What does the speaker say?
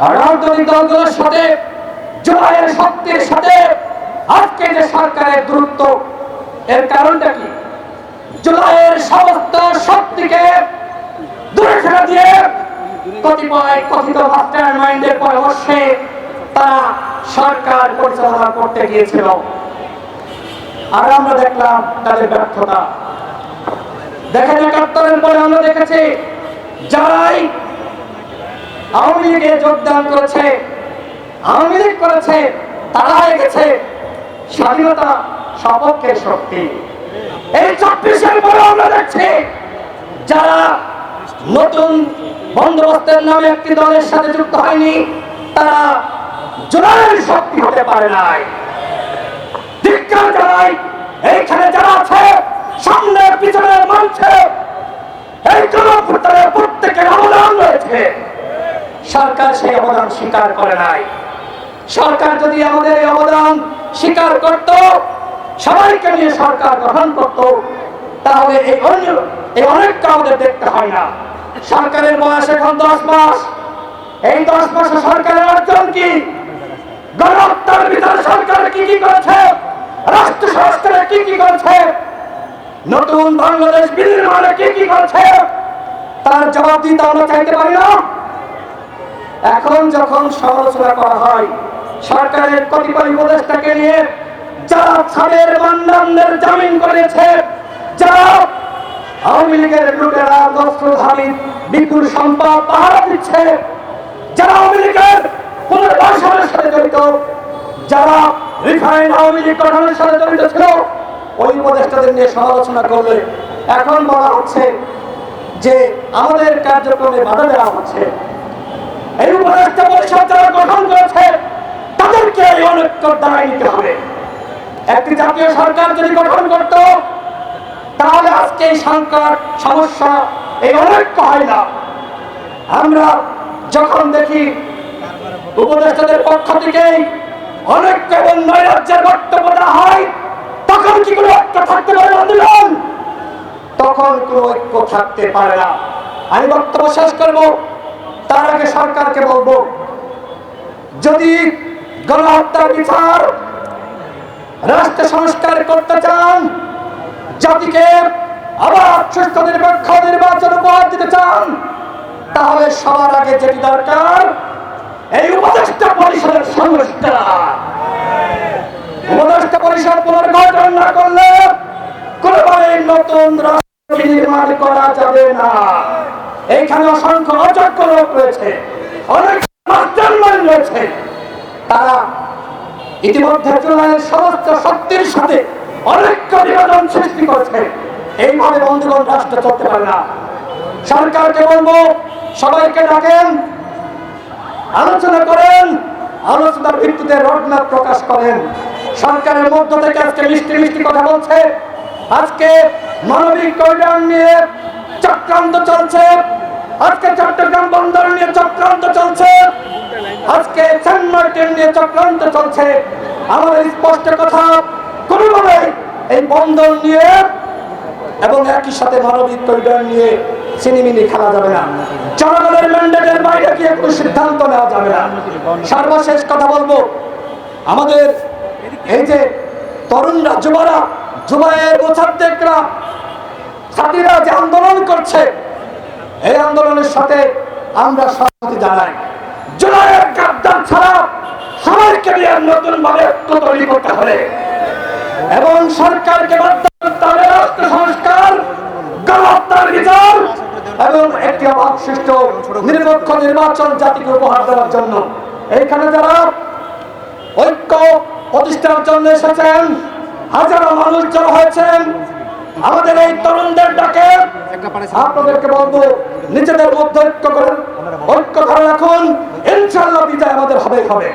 রাজনৈতিক দলগুলোর সাথে জুলাইয়ের শক্তির সাথে আজকে যে সরকারের দূরত্ব, এর কারণটা কি? জুলাইয়ের সমস্ত শক্তিকে দূরে ছেড়ে দিয়ে কতিপয় কথিত মাস্টার মাইন্ডের পরামর্শে তারা সরকার পরিচালনা করতে গিয়েছিল। আর আমরা দেখলাম তাদের ব্যর্থতা। দেখেন একাত্তরের পরে আমরা দেখেছি, যারাই আওয়ামী লীগে যোগদান করেছে, আওয়ামী লীগ করেছে, তারা গেছে। স্বাধীনতা সপক্ষের শক্তি। এই চব্বিশের পরে আমরা দেখছি যারা নতুন বন্দোবস্তের নামে একটি দলের সাথে যুক্ত হয়নি, তারা জোরারের শক্তি হতে পারে নাই। ধিক্কার জানাই, এইখানে যারা আছে সামনে পিছনের মঞ্চে, এই জনপ্রচারের প্রত্যেকের অবদান রয়েছে। সরকার সেই অবদান স্বীকার করে নাই। সরকার যদি আমাদের এই অবদান স্বীকার করত, সবাইকে নিয়ে সরকার গ্রহণ করত, তাহলে এই অন্য এই অনেকটা আমাদের দেখতে হয় না। সরকারের বয়স এখন দশ মাস। এই দশ মাসে সরকারের অর্জন কি? গণহত্যার ভিতরে সরকার কি কি করেছে? রাষ্ট্র সংস্কারে কি কি করেছে? নতুন বাংলাদেশ বিনির্মাণে কি কি করছে? তার জবাব দিতে আমরা চাইতে পারি না। এখন যখন সমালোচনা করা হয়, সরকারের কতিপয় উপদেষ্টাকে নিয়ে যারা ছাড়ের মান্নানদের জামিন করেছে যারা আওয়ামী লীগের লুটেরা দস্ত্রধারী বিপুল সম্পদ পাহারা দিচ্ছে যারা আওয়ামী লীগের পুনর্বাসনের সাথে জড়িত যারা রিফাইন আওয়ামী লীগ গঠনের সাথে জড়িত ছিল, ওই উপদেষ্টাদের নিয়ে সমালোচনা করলে এখন বলা হচ্ছে যে আমাদের কার্যক্রমে বাধা দেওয়া হচ্ছে এই উপদেষ্টা পরিষদ যারা গঠন করেছে তাদেরকে দাঁড়ায় নিতে হবে। একটি জাতীয় সরকার যদি গঠন করত, তাহলে আজকে এই সংকট সমস্যা এই অনৈক্য হয় না। আমরা যখন দেখি উপদেষ্টাদের পক্ষ থেকে অনৈক্য এবং নৈরাজ্যের বক্তব্য দেওয়া হয়, তখন কি কোনো ঐক্য থাকতে পারে আন্দোলন তখন কোনো ঐক্য থাকতে পারে না। আমি বক্তব্য শেষ করব, তার আগে সরকারকে বলব, যদি গণহত্যার বিচার, রাষ্ট্র সংস্কার করতে চান, জাতিকে আবার সুস্থ, নিরপেক্ষ, নির্বাচন উপহার দিতে চান, তাহলে সবার আগে যেটি দরকার, এই উপদেষ্টা পরিষদের সংস্কার। উপদেষ্টা পরিষদ পুনর্গঠন না করলে নতুন নির্মাণ করা যাবে না। এইখানে অসংখ্য অযোগ্য লোক রয়েছে। অনেক মাস্টারমাইন্ড রয়েছে তারা ইতিমধ্যে চুনায়ের সমস্ত শক্তির সাথে অনেক বিভাজন সৃষ্টি করেছে। এইভাবে বন্ধুগণ রাষ্ট্র চলতে পারে না। সরকারকে বলব, সবাইকে ডাকেন, আলোচনা করেন, আলোচনার ভিত্তিতে রোডম্যাপ প্রকাশ করেন। সরকারের মধ্য থেকে আজকে মিষ্টি মিষ্টি কথা বলছে। আজকে মানবিক করিডর নিয়ে চক্রান্ত চলছে। আজকে চট্টগ্রাম বন্দর নিয়ে চক্রান্ত চলছে। আজকে সেন্ট মার্টিন নিয়ে চক্রান্ত চলছে। আমাদের স্পষ্ট কথা কোনোভাবে এই বন্দর নিয়ে এবং একই সাথে মানবিক করিডর নিয়ে চিনিমিনি খেলা যাবে না। জনগণের ম্যান্ডেটের বাইরে গিয়ে কোনো সিদ্ধান্ত নেওয়া যাবে না। সর্বশেষ কথা বলব, আমাদের এই যে তরুণরা, যুবরা, যুবায়ের মোসাদ্দেকরা সাথীরা যে আন্দোলন করছে, এই আন্দোলনের সাথে আমরা সহমতি জানাই। জুলাইয়ের গাদ্দার ছাড়া সবাইকে নিয়ে নতুন ভাবে তৈরি করতে হবে। এবং সরকারকে রাষ্ট্র সংস্কার, গণহত্যার বিচার এবং একটি অবশিষ্ট নিরপেক্ষ নির্বাচন জাতিকে উপহার দেওয়ার জন্য। এইখানে যারা ঐক্য প্রতিষ্ঠার জন্য এসেছেন, হাজারো মানুষ জড়ো হয়েছেন, আমাদের এই তরুণদের ডাকে আপনাদেরকে বলব, নিজেদের মধ্যে ঐক্য করেন। ঐক্য ধরে রাখুন। ইনশাল্লাহ বিজয় আমাদের হবে হবে